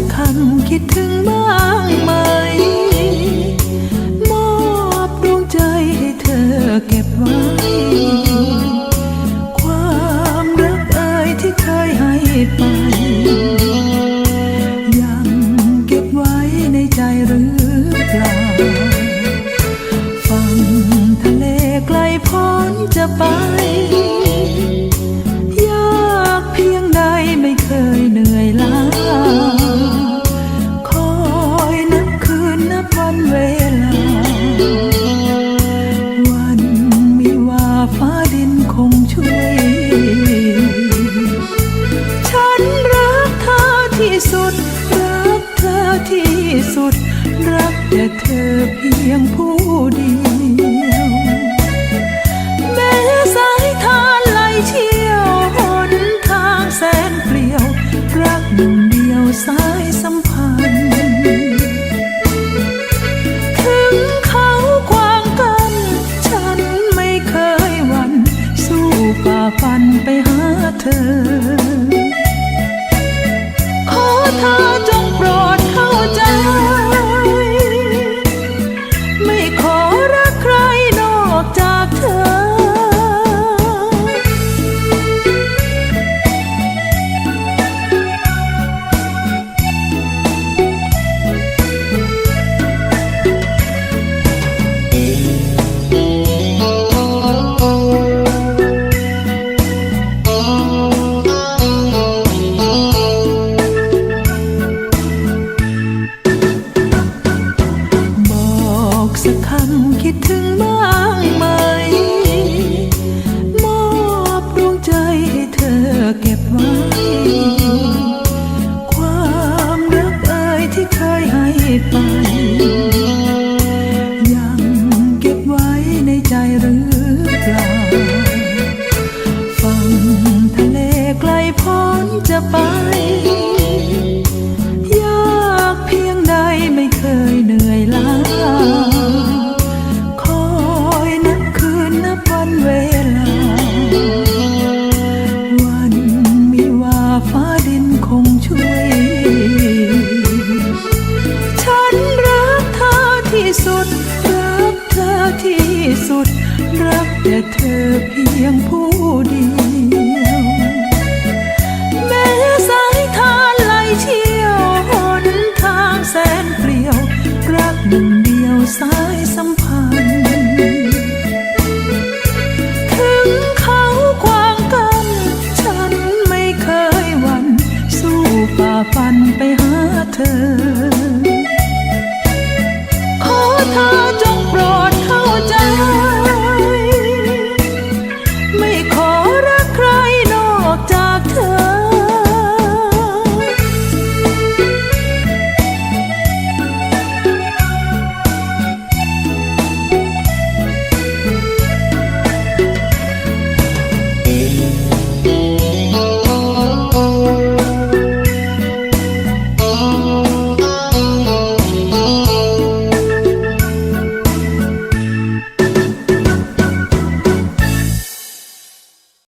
สักคำคิดถึงบ้างไหม มอบดวงใจให้เธอเก็บไว้ ความรักเอ่ยที่เคยให้ไป ยังเก็บไว้ในใจหรือเปล่าฝั่งทะเลไกลพ้นจะไป ที่สุด รักเธอที่สุด รักแต่เธอเพียงผู้เดียวแม้สายทานไหลเชี่ยวหนทางแสนเปลี่ยว รักหนึ่งเดียวสายสัมพันธ์ถึงเขาขวางกันฉันไม่เคยหวันสู้ฝ่าฟันไปหาเธอ ข รักแต่เธอเพียงผู้เดียว แม้สายทานไหลเชี่ยวหนทางแสนเปลี่ยว รักหนึ่งเดียวสายสัมพันธ์ฝันไปหาเธอ ขอเธอจงโปรด